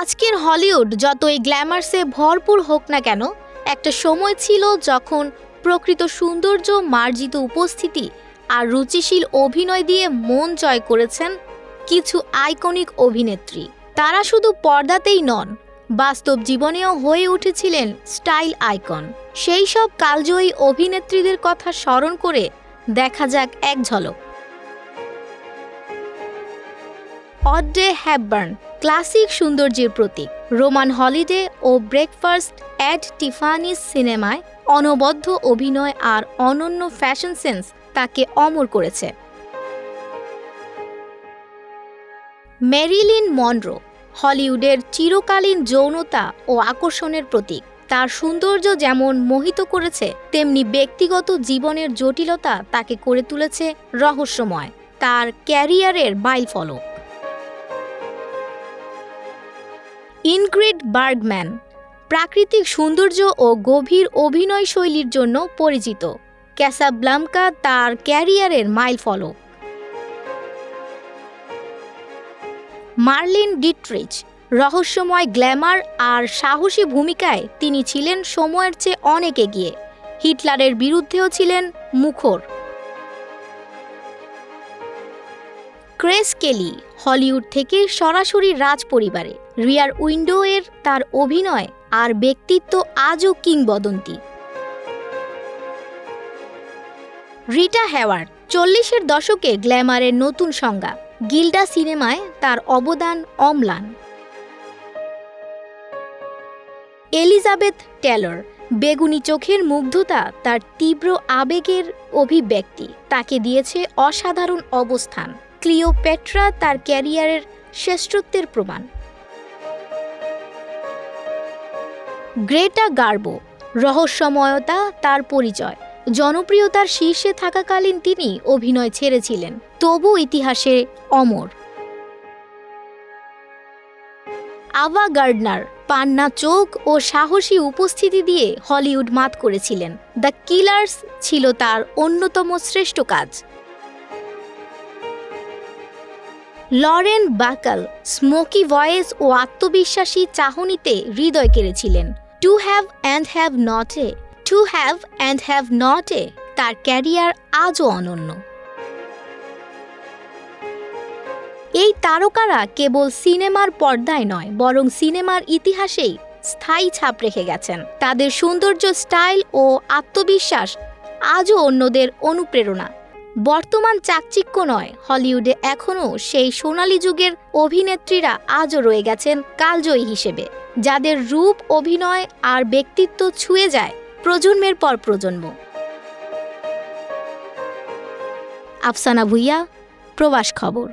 আজকের হলিউড যতই গ্ল্যামার্সে ভরপুর হোক না কেন, একটা সময় ছিল যখন প্রকৃত সৌন্দর্য, মার্জিত উপস্থিতি আর রুচিশীল অভিনয় দিয়ে মন জয় করেছেন কিছু আইকনিক অভিনেত্রী। তারা শুধু পর্দাতেই নন, বাস্তব জীবনেও হয়ে উঠেছিলেন স্টাইল আইকন। সেই সব কালজয়ী অভিনেত্রীদের কথা স্মরণ করে দেখা যাক এক ঝলক। অড্রে হ্যাববার্ন ক্লাসিক সৌন্দর্যের প্রতীক রোমান হলিডে ও ব্রেকফাস্ট অ্যাট টিফানিস সিনেমায় অনবদ্য অভিনয় আর অনন্য ফ্যাশন সেন্স তাকে অমর করেছে। মেরিলিন মনরো হলিউডের চিরকালীন যৌনতা ও আকর্ষণের প্রতীক। তার সৌন্দর্য যেমন মোহিত করেছে, তেমনি ব্যক্তিগত জীবনের জটিলতা তাকে করে তুলেছে রহস্যময়। তার ক্যারিয়ারের বাইল ফলক। ইনগ্রিড বার্গম্যান, প্রাকৃতিক সৌন্দর্য ও গভীর অভিনয় শৈলীর জন্য পরিচিত। ক্যাসাব্লাঙ্কা তার ক্যারিয়ারের মাইল ফলক। মার্লিন ডিট্রিচ, রহস্যময় গ্ল্যামার আর সাহসী ভূমিকায় তিনি ছিলেন সময়ের চেয়ে অনেক এগিয়ে। হিটলারের বিরুদ্ধেও ছিলেন মুখর। ক্রেস কেলি, হলিউড থেকে সরাসরি রাজ পরিবারে রিয়ার উইন্ডোয়ের তার অভিনয় আর ব্যক্তিত্ব আজও কিংবদন্তি। রিটা হ্যাওয়ার্ড চল্লিশের দশকে গ্ল্যামারের নতুন সংজ্ঞা। গিল্ডা সিনেমায় তার অবদান অম্লান। এলিজাবেথ টেলর বেগুনি চোখের মুগ্ধতা তার তীব্র আবেগের অভিব্যক্তি। তাকে দিয়েছে অসাধারণ অবস্থান। ক্লিওপেট্রা তার ক্যারিয়ারের শ্রেষ্ঠত্বের প্রমাণ। গ্রেটা গার্বো, রহস্যময়তা তার পরিচয়। জনপ্রিয়তার শীর্ষে থাকাকালীন তিনি অভিনয় ছেড়েছিলেন। তবু ইতিহাসে অমর। আভা গার্ডনার পান্না চোখ ও সাহসী উপস্থিতি দিয়ে হলিউড মাত করেছিলেন। দ্য কিলার্স ছিল তার অন্যতম শ্রেষ্ঠ কাজ। লরেন বাকাল স্মোকি ভয়েস ও আত্মবিশ্বাসী চাহনিতে হৃদয় কেড়েছিলেন। To have and have not a, to have and have not a তার ক্যারিয়ার আজও অনন্য। এই তারকারা কেবল সিনেমার পর্দায় নয়, বরং সিনেমার ইতিহাসেই স্থায়ী ছাপ রেখে গেছেন। তাদের সৌন্দর্য, স্টাইল ও আত্মবিশ্বাস আজও অন্যদের অনুপ্রেরণা। বর্তমান চাকচিক্য নয়, হলিউডে এখনও সেই সোনালী যুগের অভিনেত্রীরা আজও রয়ে গেছেন কালজয়ী হিসেবে। যাদের রূপ, অভিনয় আর ব্যক্তিত্ব ছুঁয়ে যায় প্রজন্মের পর প্রজন্ম। আফসানা ভুইয়া, প্রবাস খবর।